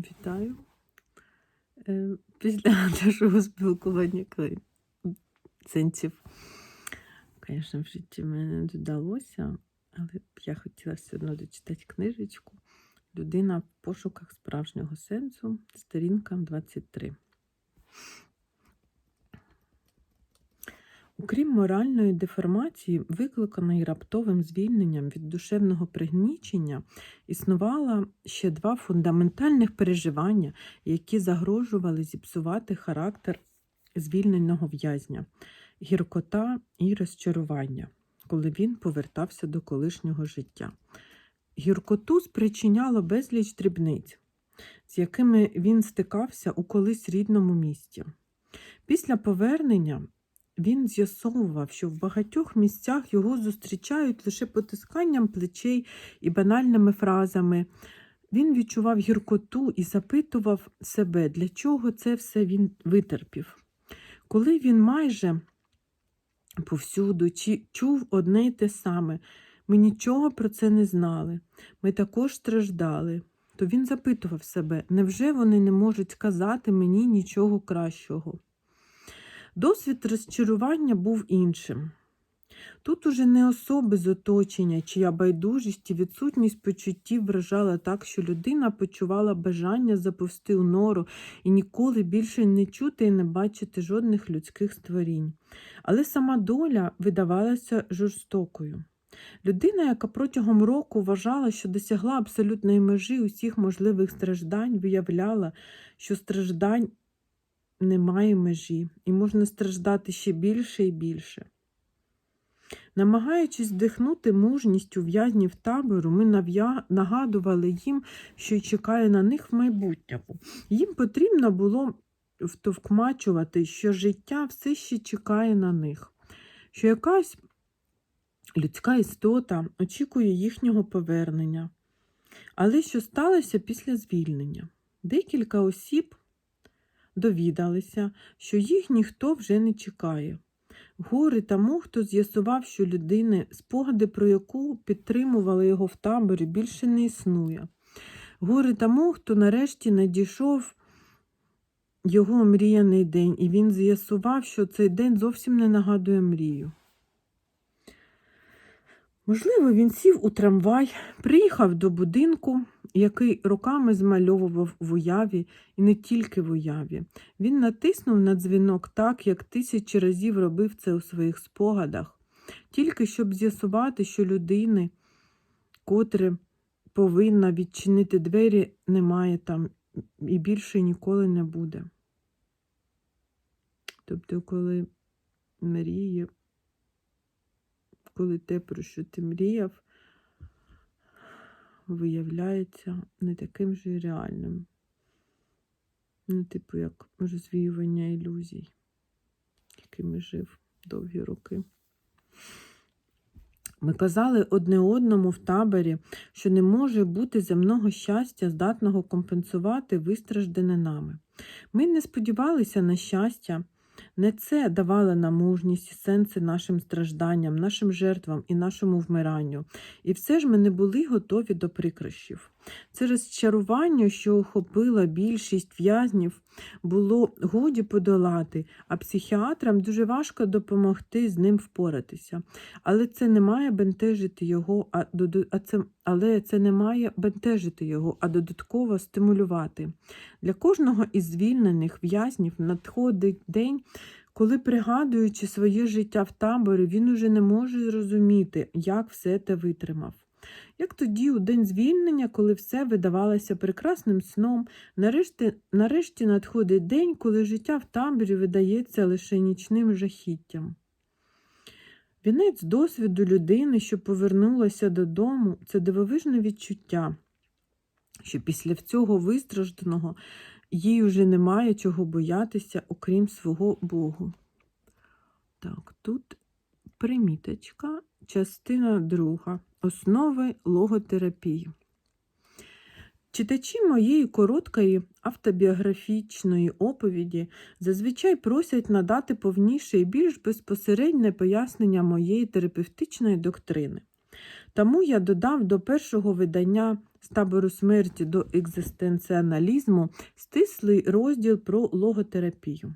Вітаю. Е, Після нашого спілкування сенсів, звісно, в житті мене не додалося, але я хотіла все одно дочитати книжечку. Людина в пошуках справжнього сенсу, сторінка 23. Окрім моральної деформації, викликаної раптовим звільненням від душевного пригнічення, існувало ще два фундаментальних переживання, які загрожували зіпсувати характер звільненого в'язня гіркота і розчарування, коли він повертався до колишнього життя. Гіркоту спричиняло безліч дрібниць, з якими він стикався у колись рідному місті. Після повернення він з'ясовував, що в багатьох місцях його зустрічають лише потисканням плечей і банальними фразами. Він відчував гіркоту і запитував себе, для чого це все він витерпів. Коли він майже повсюду чув одне й те саме, ми нічого про це не знали, ми також страждали, то він запитував себе, невже вони не можуть сказати мені нічого кращого? Досвід розчарування був іншим. Тут уже не особи з оточення, чия байдужість і відсутність почуттів вражала так, що людина почувала бажання заповзти у нору і ніколи більше не чути і не бачити жодних людських створінь. Але сама доля видавалася жорстокою. Людина, яка протягом року вважала, що досягла абсолютної межі усіх можливих страждань, виявляла, що страждань немає межі, і можна страждати ще більше і більше. Намагаючись вдихнути мужність ув'язнів табору, ми нагадували їм, що чекає на них в майбутньому. Їм потрібно було втовкмачувати, що життя все ще чекає на них, що якась людська істота очікує їхнього повернення. Але що сталося після звільнення? Декілька осіб довідалися, що їх ніхто вже не чекає. Гори тому, хто з'ясував, що людини, спогади про яку підтримували його в таборі, більше не існує. Гори тому, хто нарешті надійшов його мріяний день, і він з'ясував, що цей день зовсім не нагадує мрію. Можливо, він сів у трамвай, приїхав до будинку, який роками змальовував в уяві, і не тільки в уяві. Він натиснув на дзвінок так, як тисячі разів робив це у своїх спогадах, тільки щоб з'ясувати, що людини, котре повинна відчинити двері, немає там і більше ніколи не буде. Тобто, коли мріє, коли те, про що ти мріяв, виявляється не таким же реальним. Ну, типу, як розвіювання ілюзій, якими жив довгі роки. Ми казали одне одному в таборі, що не може бути земного щастя, здатного компенсувати вистраждане нами. Ми не сподівалися на щастя, не це давало нам мужність і сенси нашим стражданням, нашим жертвам і нашому вмиранню. І все ж ми не були готові до прикрощів. Це розчарування, що охопила більшість в'язнів, було годі подолати, а психіатрам дуже важко допомогти з ним впоратися. Але це не має бентежити його, а, а це, але це не має бентежити його, а додатково стимулювати. Для кожного із звільнених в'язнів надходить день, коли, пригадуючи своє життя в таборі, він уже не може зрозуміти, як все те витримав. Як тоді, у день звільнення, коли все видавалося прекрасним сном, нарешті, нарешті надходить день, коли життя в таборі видається лише нічним жахіттям. Вінець досвіду людини, що повернулася додому, це дивовижне відчуття, що після цього вистражданого їй уже немає чого боятися, окрім свого Богу. Так, тут приміточка, частина друга. Основи логотерапії. Читачі моєї короткої автобіографічної оповіді зазвичай просять надати повніше і більш безпосереднє пояснення моєї терапевтичної доктрини. Тому я додав до першого видання з табору смерті до екзистенціоналізму стислий розділ про логотерапію.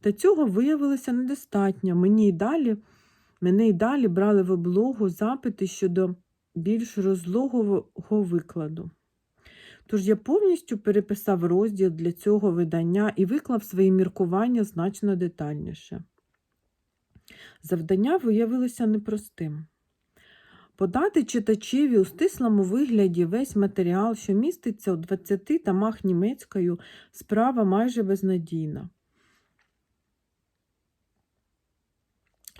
Та цього виявилося недостатньо. Мені й далі, мене й далі брали в облогу запити щодо більш розлогового викладу. Тож я повністю переписав розділ для цього видання і виклав свої міркування значно детальніше. Завдання виявилося непростим. Подати читачеві у стислому вигляді весь матеріал, що міститься у 20 томах німецькою, справа майже безнадійна.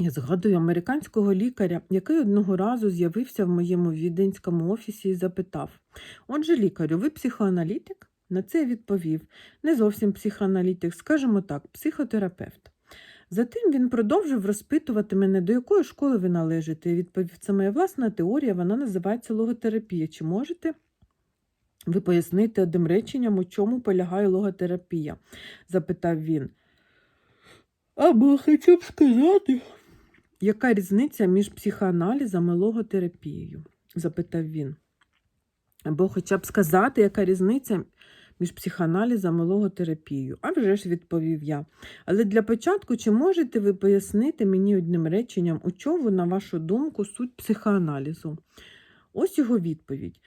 Я згадую американського лікаря, який одного разу з'явився в моєму віденському офісі і запитав: Отже, лікарю, ви психоаналітик? На це я відповів: не зовсім психоаналітик, скажімо так, психотерапевт. Затим він продовжив розпитувати мене, до якої школи ви належите. Я відповів, це моя власна теорія, вона називається логотерапія. Чи можете ви пояснити одним реченням, у чому полягає логотерапія? запитав він. Або б сказати, яка різниця між психоаналізом і логотерапією? запитав він. Або хоча б сказати, яка різниця між психоаналізом і логотерапією. А вже ж відповів я. Але для початку, чи можете ви пояснити мені одним реченням, у чому, на вашу думку, суть психоаналізу? Ось його відповідь.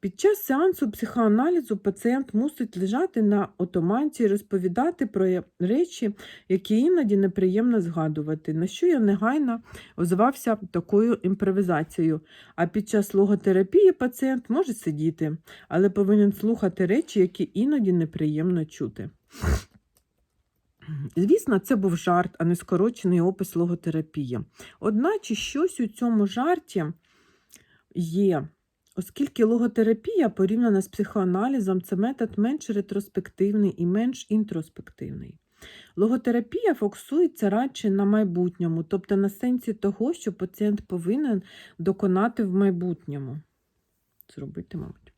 Під час сеансу психоаналізу пацієнт мусить лежати на отоманці і розповідати про речі, які іноді неприємно згадувати, на що я негайно озвався такою імпровізацією. А під час логотерапії пацієнт може сидіти, але повинен слухати речі, які іноді неприємно чути. Звісно, це був жарт, а не скорочений опис логотерапії. Одначе щось у цьому жарті є. Оскільки логотерапія порівняна з психоаналізом, це метод менш ретроспективний і менш інтроспективний. Логотерапія фокусується радше на майбутньому, тобто на сенсі того, що пацієнт повинен доконати в майбутньому. Зробити, мабуть.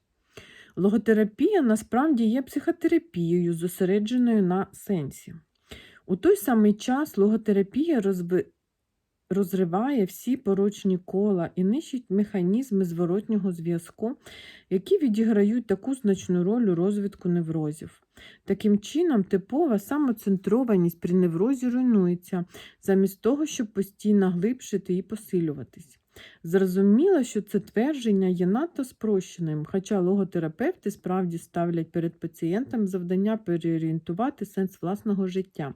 Логотерапія насправді є психотерапією, зосередженою на сенсі. У той самий час логотерапія розби розриває всі порочні кола і нищить механізми зворотнього зв'язку, які відіграють таку значну роль у розвитку неврозів. Таким чином, типова самоцентрованість при неврозі руйнується, замість того, щоб постійно глибшити і посилюватись. Зрозуміло, що це твердження є надто спрощеним, хоча логотерапевти справді ставлять перед пацієнтом завдання переорієнтувати сенс власного життя,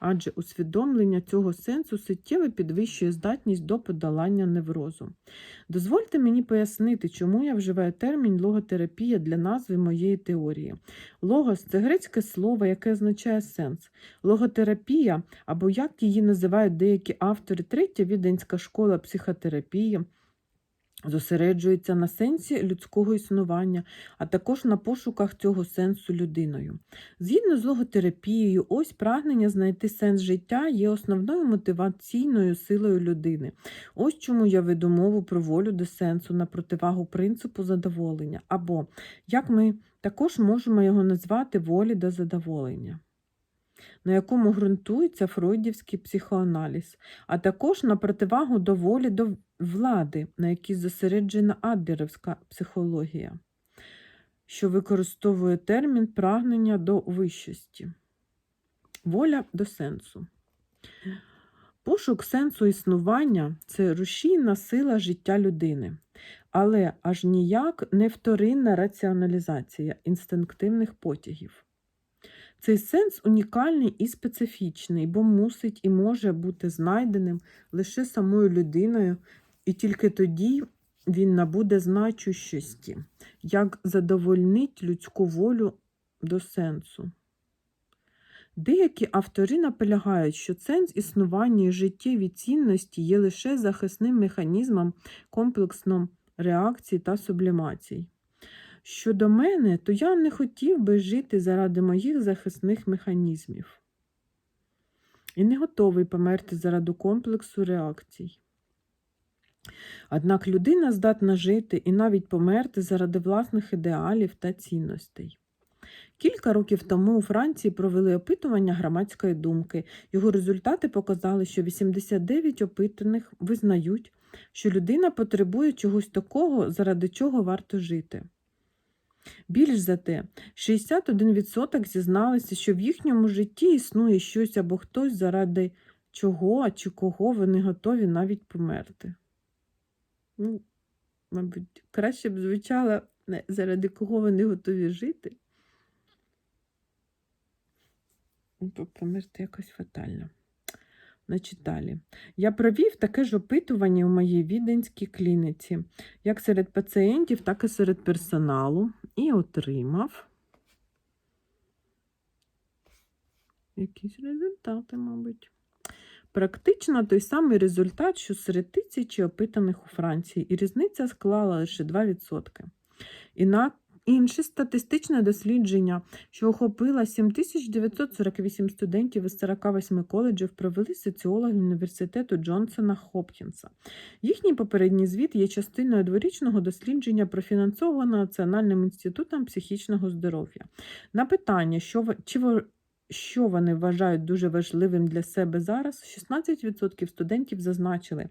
адже усвідомлення цього сенсу суттєво підвищує здатність до подолання неврозу. Дозвольте мені пояснити, чому я вживаю термін логотерапія для назви моєї теорії. Логос це грецьке слово, яке означає сенс. Логотерапія, або як її називають деякі автори, третя віденська школа психотерапії. Зосереджується на сенсі людського існування, а також на пошуках цього сенсу людиною. Згідно з логотерапією, ось прагнення знайти сенс життя є основною мотиваційною силою людини. Ось чому я веду мову про волю до сенсу на противагу принципу задоволення, або, як ми також можемо його назвати волі до задоволення. На якому ґрунтується фройдівський психоаналіз, а також на противагу до волі до влади, на якій зосереджена адлерівська психологія, що використовує термін прагнення до вищості, воля до сенсу. Пошук сенсу існування це рушійна сила життя людини, але аж ніяк не вторинна раціоналізація інстинктивних потягів. Цей сенс унікальний і специфічний, бо мусить і може бути знайденим лише самою людиною, і тільки тоді він набуде значущості, як задовольнить людську волю до сенсу. Деякі автори наполягають, що сенс існування і життєві цінності є лише захисним механізмом комплексном реакцій та сублімацій. Щодо мене, то я не хотів би жити заради моїх захисних механізмів і не готовий померти заради комплексу реакцій. Однак людина здатна жити і навіть померти заради власних ідеалів та цінностей. Кілька років тому у Франції провели опитування громадської думки. Його результати показали, що 89 опитаних визнають, що людина потребує чогось такого, заради чого варто жити. Більш за те, 61% зізналися, що в їхньому житті існує щось або хтось, заради чого чи кого вони готові навіть померти. Ну, мабуть, краще б звучало, заради кого вони готові жити. Ну, Померти якось фатально. Значить, далі. Я провів таке ж опитування у моїй віденській клініці, як серед пацієнтів, так і серед персоналу, і отримав якісь результати, мабуть. Практично той самий результат, що серед тисячі опитаних у Франції, і різниця склала лише 2%. І інше статистичне дослідження, що охопило 7948 студентів із 48 коледжів, провели соціологи університету Джонсона Хопкінса. Їхній попередній звіт є частиною дворічного дослідження, профінансованого Національним інститутом психічного здоров'я. На питання, що чи що вони вважають дуже важливим для себе зараз, 16% студентів зазначили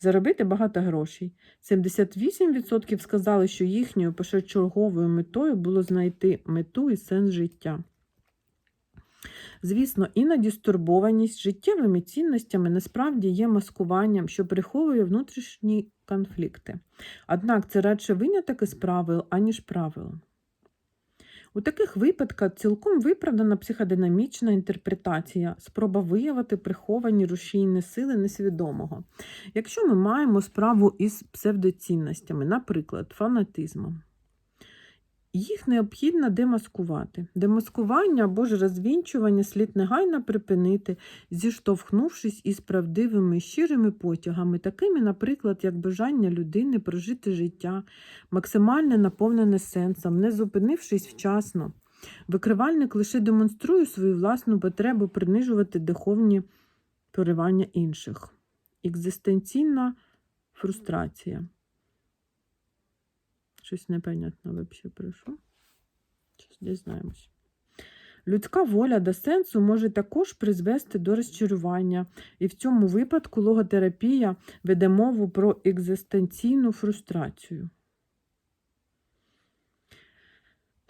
заробити багато грошей. 78% сказали, що їхньою першочерговою метою було знайти мету і сенс життя. Звісно, іноді стурбованість життєвими цінностями насправді є маскуванням, що приховує внутрішні конфлікти. Однак це радше виняток із правил, аніж правило. У таких випадках цілком виправдана психодинамічна інтерпретація, спроба виявити приховані рушійні сили несвідомого. Якщо ми маємо справу із псевдоцінностями, наприклад, фанатизмом, їх необхідно демаскувати. Демаскування або ж розвінчування слід негайно припинити, зіштовхнувшись із правдивими щирими потягами, такими, наприклад, як бажання людини прожити життя, максимально наповнене сенсом, не зупинившись вчасно. Викривальник лише демонструє свою власну потребу принижувати духовні поривання інших. Екзистенційна фрустрація. Щось непонятно взагалі пройшло. Щось дізнаємось. Людська воля до сенсу може також призвести до розчарування, і в цьому випадку логотерапія веде мову про екзистенційну фрустрацію.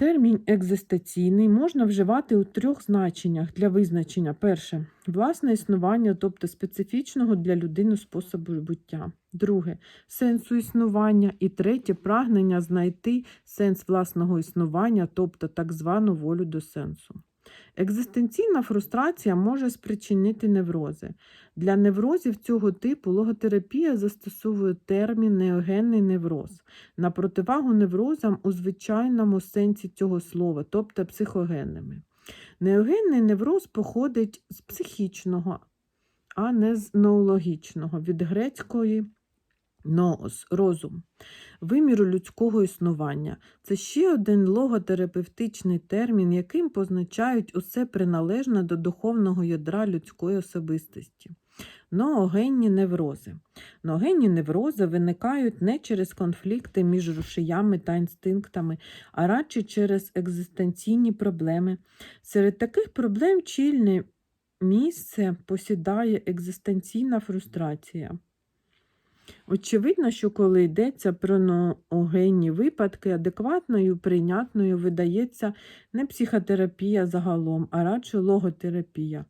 Термін екзистаційний можна вживати у трьох значеннях для визначення. Перше власне існування, тобто специфічного для людини способу буття. Друге сенсу існування. І третє прагнення знайти сенс власного існування, тобто так звану волю до сенсу. Екзистенційна фрустрація може спричинити неврози. Для неврозів цього типу логотерапія застосовує термін неогенний невроз на противагу неврозам у звичайному сенсі цього слова, тобто психогенними. Неогенний невроз походить з психічного, а не з ноологічного, від грецької ноос розум, виміру людського існування. Це ще один логотерапевтичний термін, яким позначають усе приналежне до духовного ядра людської особистості. Ноогенні неврози. Ноогенні неврози виникають не через конфлікти між рушіями та інстинктами, а радше через екзистенційні проблеми. Серед таких проблем чільне місце посідає екзистенційна фрустрація. Очевидно, що коли йдеться про ноогенні випадки, адекватною, прийнятною видається не психотерапія загалом, а радше логотерапія.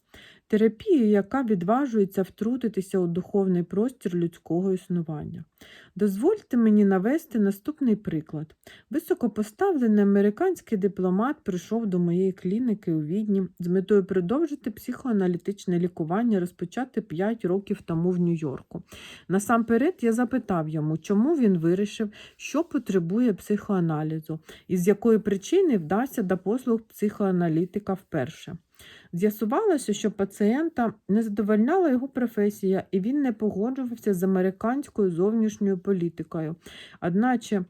Терапія, яка відважується втрутитися у духовний простір людського існування. Дозвольте мені навести наступний приклад. Високопоставлений американський дипломат прийшов до моєї клініки у Відні з метою продовжити психоаналітичне лікування, розпочати 5 років тому в Нью-Йорку. Насамперед я запитав йому, чому він вирішив, що потребує психоаналізу і з якої причини вдасться до послуг психоаналітика вперше. З'ясувалося, що пацієнта не задовольняла його професія, і він не погоджувався з американською зовнішньою політикою. Одначе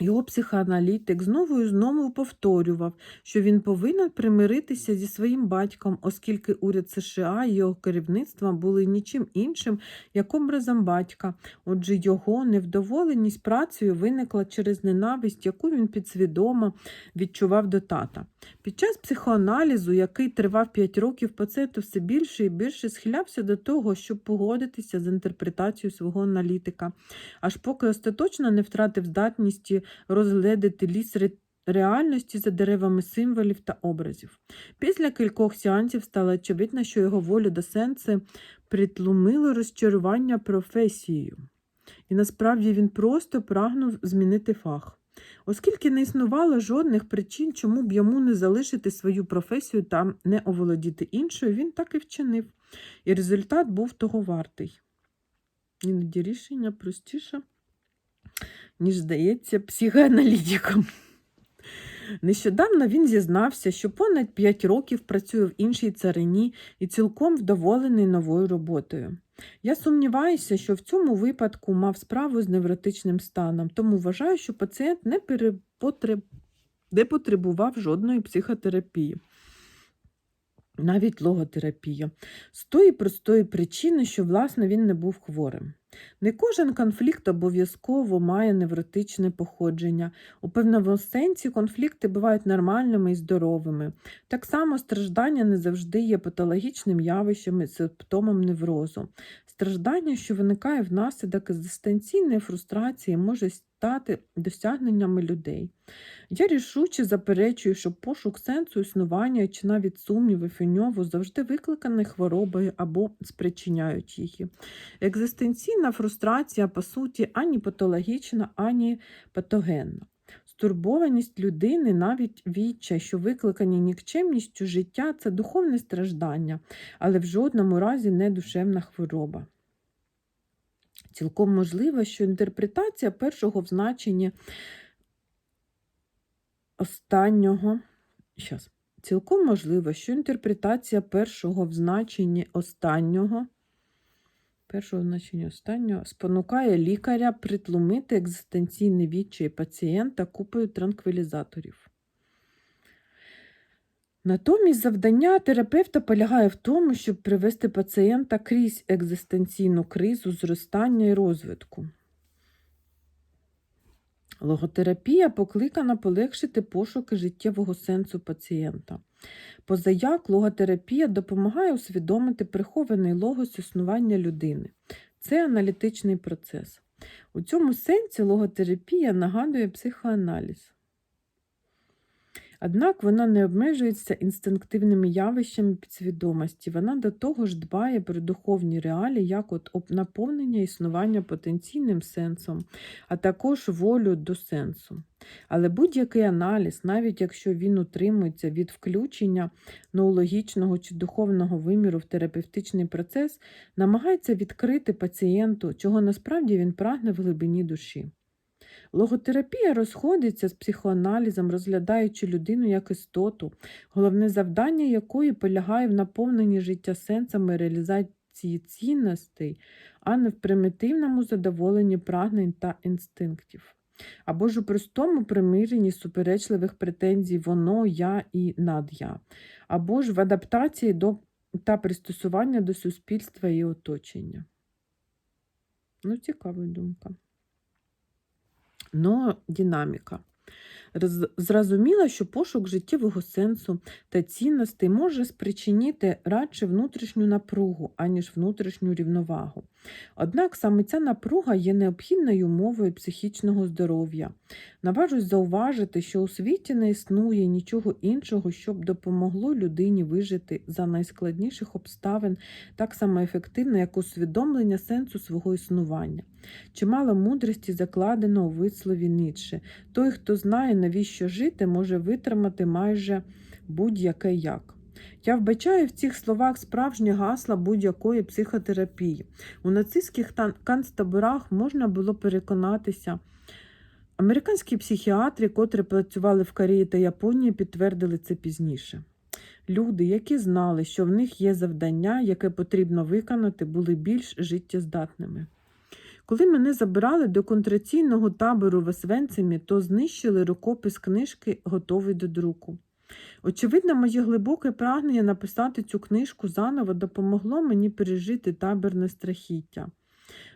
Його психоаналітик знову і знову повторював, що він повинен примиритися зі своїм батьком, оскільки уряд США і його керівництво були нічим іншим, як образом батька. Отже, його невдоволеність працею виникла через ненависть, яку він підсвідомо відчував до тата. Під час психоаналізу, який тривав 5 років, пацієнт все більше і більше схилявся до того, щоб погодитися з інтерпретацією свого аналітика, аж поки остаточно не втратив здатність розгледіти ліс ре- реальності за деревами символів та образів. Після кількох сеансів стало очевидно, що його волю до сенси притлумило розчарування професією. І насправді він просто прагнув змінити фах. Оскільки не існувало жодних причин, чому б йому не залишити свою професію та не оволодіти іншою, він так і вчинив. І результат був того вартий. Іноді рішення простіше, ніж здається, психоаналітикам. Нещодавно він зізнався, що понад 5 років працює в іншій царині і цілком вдоволений новою роботою. Я сумніваюся, що в цьому випадку мав справу з невротичним станом, тому вважаю, що пацієнт не, перепотреб... не потребував жодної психотерапії. Навіть логотерапія. З тої простої причини, що, власне, він не був хворим. Не кожен конфлікт обов'язково має невротичне походження. У певному сенсі конфлікти бувають нормальними і здоровими. Так само страждання не завжди є патологічним явищем і симптомом неврозу. Страждання, що виникає внаслідок екзистенційної фрустрації, може стати досягненнями людей. Я рішуче заперечую, що пошук сенсу існування чи навіть сумнівів у ньому завжди викликаний хворобою або спричиняють її. Екзистенційна фрустрація, по суті, ані патологічна, ані патогенна. Стурбованість людини, навіть відчай, що викликані нікчемністю життя це духовне страждання, але в жодному разі не душевна хвороба. Цілком можливо, що інтерпретація першого в значенні останнього. Щас. Цілком можливо, що інтерпретація першого в значенні останнього першого значення останнього спонукає лікаря притлумити екзистенційний відчай пацієнта купою транквілізаторів. Натомість завдання терапевта полягає в тому, щоб привести пацієнта крізь екзистенційну кризу зростання і розвитку. Логотерапія покликана полегшити пошуки життєвого сенсу пацієнта. Позаяк логотерапія допомагає усвідомити прихований логос існування людини. Це аналітичний процес. У цьому сенсі логотерапія нагадує психоаналіз. Однак вона не обмежується інстинктивними явищами підсвідомості, вона до того ж дбає про духовні реалії, як от наповнення існування потенційним сенсом, а також волю до сенсу. Але будь-який аналіз, навіть якщо він утримується від включення ноологічного чи духовного виміру в терапевтичний процес, намагається відкрити пацієнту, чого насправді він прагне в глибині душі. Логотерапія розходиться з психоаналізом, розглядаючи людину як істоту, головне завдання якої полягає в наповненні життя сенсами реалізації цінностей, а не в примітивному задоволенні прагнень та інстинктів. Або ж у простому примиренні суперечливих претензій воно, я і надя, або ж в адаптації до та пристосування до суспільства і оточення. Ну, цікава думка. Но динаміка. Роз- Зрозуміло, що пошук життєвого сенсу та цінностей може спричинити радше внутрішню напругу, аніж внутрішню рівновагу. Однак саме ця напруга є необхідною умовою психічного здоров'я. Наважусь зауважити, що у світі не існує нічого іншого, щоб допомогло людині вижити за найскладніших обставин так само ефективно, як усвідомлення сенсу свого існування. Чимало мудрості закладено у вислові Ніцше. Той, хто знає, навіщо жити, може витримати майже будь-яке як. Я вбачаю в цих словах справжнє гасла будь-якої психотерапії. У нацистських канцтаборах можна було переконатися. Американські психіатри, котрі працювали в Кореї та Японії, підтвердили це пізніше. Люди, які знали, що в них є завдання, яке потрібно виконати, були більш життєздатними. Коли мене забирали до контраційного табору в Освенцимі, то знищили рукопис книжки, готовий до друку. Очевидно, моє глибоке прагнення написати цю книжку заново допомогло мені пережити табірне страхіття.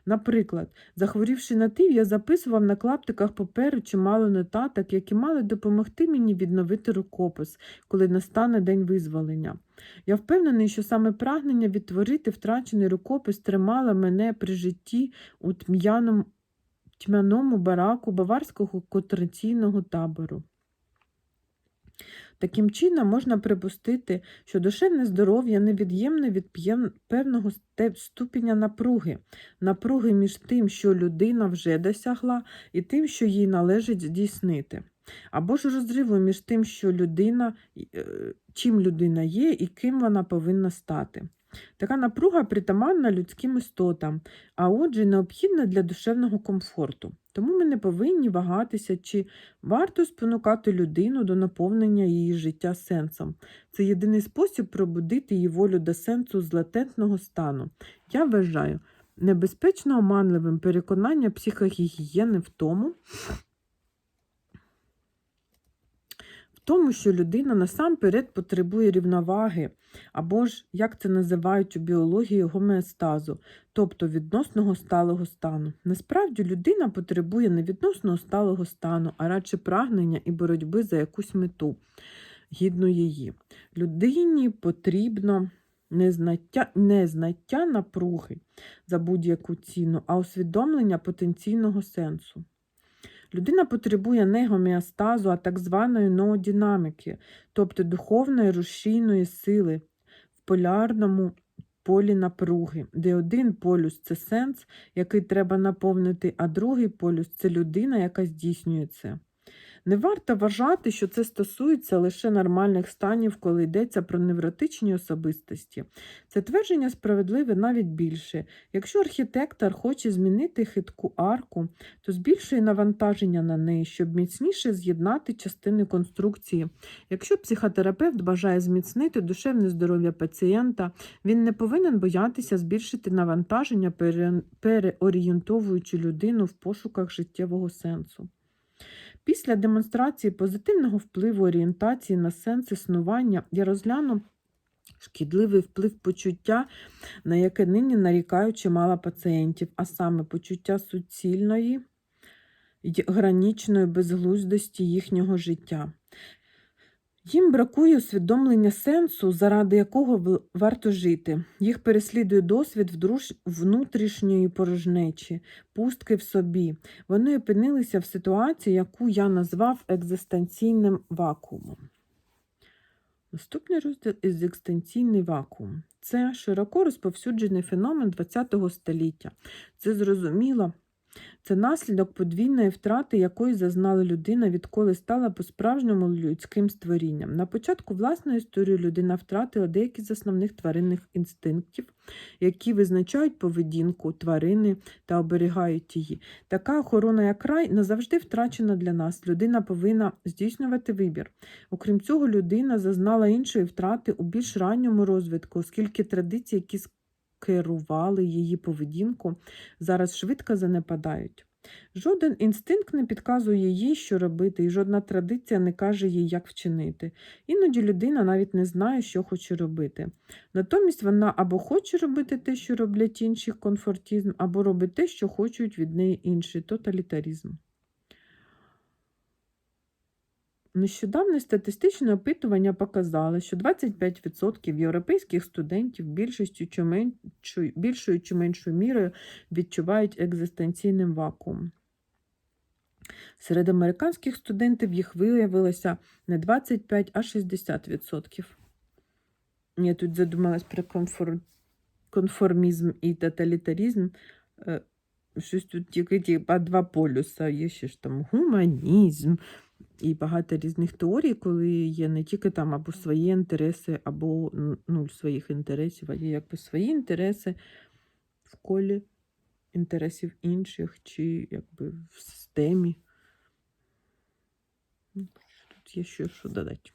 Наприклад, захворівши на тив, я записував на клаптиках паперу чимало нотаток, які мали допомогти мені відновити рукопис, коли настане день визволення. Я впевнений, що саме прагнення відтворити втрачений рукопис тримало мене при житті у тьмяному, тьмяному бараку баварського контраційного табору. Таким чином, можна припустити, що душевне здоров'я невід'ємне від певного ступеня напруги, напруги між тим, що людина вже досягла, і тим, що їй належить здійснити, або ж розриву між тим, що людина, е, чим людина є і ким вона повинна стати. Така напруга притаманна людським істотам, а отже, необхідна для душевного комфорту. Тому ми не повинні вагатися, чи варто спонукати людину до наповнення її життя сенсом. Це єдиний спосіб пробудити її волю до сенсу з латентного стану. Я вважаю небезпечно оманливим переконання психогігієни в тому, в тому, що людина насамперед потребує рівноваги, або ж, як це називають у біології, гомеостазу, тобто відносного сталого стану. Насправді людина потребує не відносного сталого стану, а радше прагнення і боротьби за якусь мету, гідну її. Людині потрібно не знаття, не знаття напруги за будь-яку ціну, а усвідомлення потенційного сенсу. Людина потребує не гомеостазу, а так званої ноодинаміки, тобто духовної рушійної сили в полярному полі напруги, де один полюс це сенс, який треба наповнити, а другий полюс це людина, яка здійснює це. Не варто вважати, що це стосується лише нормальних станів, коли йдеться про невротичні особистості. Це твердження справедливе навіть більше. Якщо архітектор хоче змінити хитку арку, то збільшує навантаження на неї, щоб міцніше з'єднати частини конструкції. Якщо психотерапевт бажає зміцнити душевне здоров'я пацієнта, він не повинен боятися збільшити навантаження, переорієнтовуючи людину в пошуках життєвого сенсу. Після демонстрації позитивного впливу орієнтації на сенс існування я розгляну шкідливий вплив почуття, на яке нині нарікають чимало пацієнтів, а саме почуття суцільної й гранічної безглуздості їхнього життя. Їм бракує усвідомлення сенсу, заради якого варто жити. Їх переслідує досвід внутрішньої порожнечі, пустки в собі. Вони опинилися в ситуації, яку я назвав екзистенційним вакуумом. Наступний розділ екзистенційний вакуум. Це широко розповсюджений феномен ХХ століття. Це зрозуміло. Це наслідок подвійної втрати, якої зазнала людина, відколи стала по-справжньому людським створінням. На початку власної історії людина втратила деякі з основних тваринних інстинктів, які визначають поведінку тварини та оберігають її. Така охорона, як рай, назавжди втрачена для нас. Людина повинна здійснювати вибір. Окрім цього, людина зазнала іншої втрати у більш ранньому розвитку, оскільки традиції, які керували її поведінку, зараз швидко занепадають. Жоден інстинкт не підказує їй, що робити, і жодна традиція не каже їй, як вчинити. Іноді людина навіть не знає, що хоче робити. Натомість вона або хоче робити те, що роблять інші комфортізм, або робить те, що хочуть від неї інші тоталітарізм. Нещодавне статистичне опитування показало, що 25% європейських студентів більшістю чи меншою, більшою чи меншою мірою відчувають екзистенційним вакуум. Серед американських студентів їх виявилося не 25, а 60%. Я тут задумалась про конформ... конформізм і тоталітарізм. Е, Щось тут тільки два полюса. Є ще ж там гуманізм і багато різних теорій, коли є не тільки там або свої інтереси, або нуль своїх інтересів, а є якби свої інтереси в колі інтересів інших, чи якби в системі. Ну, Тут є ще що додати.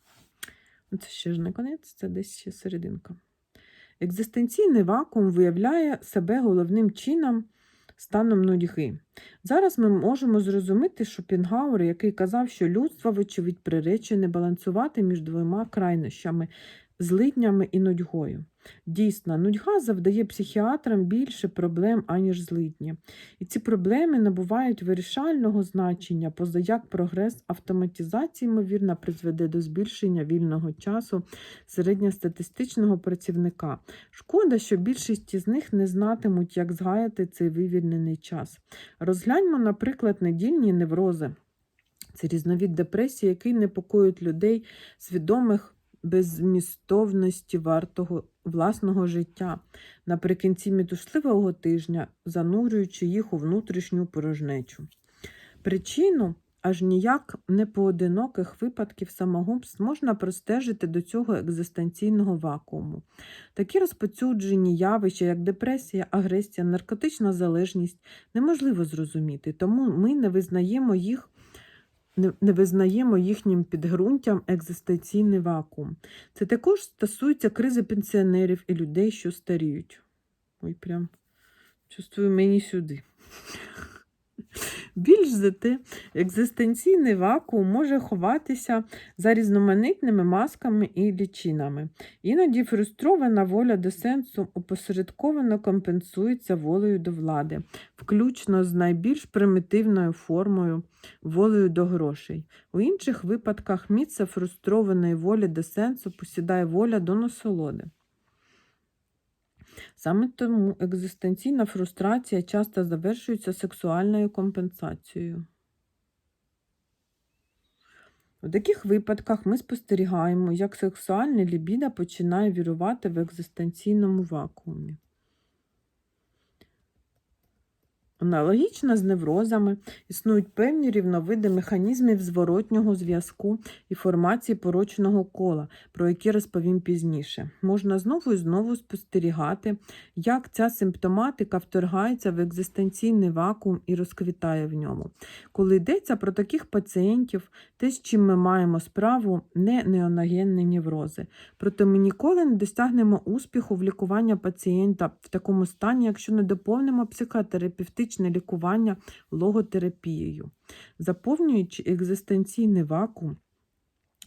Ну, Це ще ж не конець, це десь ще серединка. Екзистенційний вакуум виявляє себе головним чином станом нудьги. Зараз ми можемо зрозуміти Шопенгауер, який казав, що людство, вочевидь, приречене балансувати між двома крайнощами злиднями і нудьгою. Дійсно, нудьга завдає психіатрам більше проблем, аніж злидні. І ці проблеми набувають вирішального значення, позаяк прогрес автоматизації, ймовірно, призведе до збільшення вільного часу середньостатистичного працівника. Шкода, що більшість із них не знатимуть, як згаяти цей вивільнений час. Розгляньмо, наприклад, недільні неврози. Це різновид депресії, який непокоїть людей, свідомих беззмістовності вартого власного життя наприкінці метушливого тижня, занурюючи їх у внутрішню порожнечу. Причину аж ніяк не поодиноких випадків самогубств можна простежити до цього екзистенційного вакууму. Такі розпоцюджені явища, як депресія, агресія, наркотична залежність, неможливо зрозуміти, тому ми не визнаємо їх не, визнаємо їхнім підґрунтям екзистенційний вакуум. Це також стосується кризи пенсіонерів і людей, що старіють. Ой, прям чувствую мені сюди. Більш за те, екзистенційний вакуум може ховатися за різноманітними масками і лічинами. Іноді фрустрована воля до сенсу опосередковано компенсується волею до влади, включно з найбільш примітивною формою волею до грошей. У інших випадках місце фрустрованої волі до сенсу посідає воля до насолоди. Саме тому екзистенційна фрустрація часто завершується сексуальною компенсацією. У таких випадках ми спостерігаємо, як сексуальна лібіда починає вірувати в екзистенційному вакуумі. Аналогічно з неврозами існують певні рівновиди механізмів зворотнього зв'язку і формації порочного кола, про які розповім пізніше. Можна знову і знову спостерігати, як ця симптоматика вторгається в екзистенційний вакуум і розквітає в ньому. Коли йдеться про таких пацієнтів, те, з чим ми маємо справу, не неоногенні неврози. Проте ми ніколи не досягнемо успіху в лікуванні пацієнта в такому стані, якщо не доповнимо психотерапевтичне лікування логотерапією. Заповнюючи екзистенційний вакуум,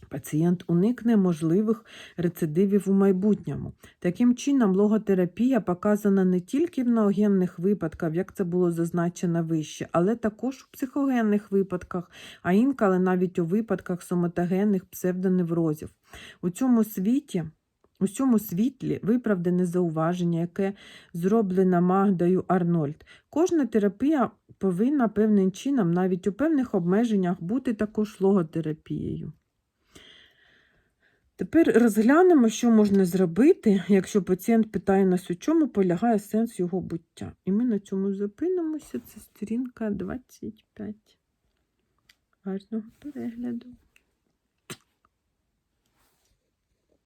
Пацієнт уникне можливих рецидивів у майбутньому. Таким чином, логотерапія показана не тільки в неогенних випадках, як це було зазначено вище, але також у психогенних випадках, а інколи навіть у випадках соматогенних псевдоневрозів. У цьому світі у цьому світлі виправдане зауваження, яке зроблено Магдою Арнольд. Кожна терапія повинна певним чином, навіть у певних обмеженнях, бути також логотерапією. Тепер розглянемо, що можна зробити, якщо пацієнт питає нас, у чому полягає сенс його буття. І ми на цьому зупинимося. Це сторінка 25. Гарного перегляду.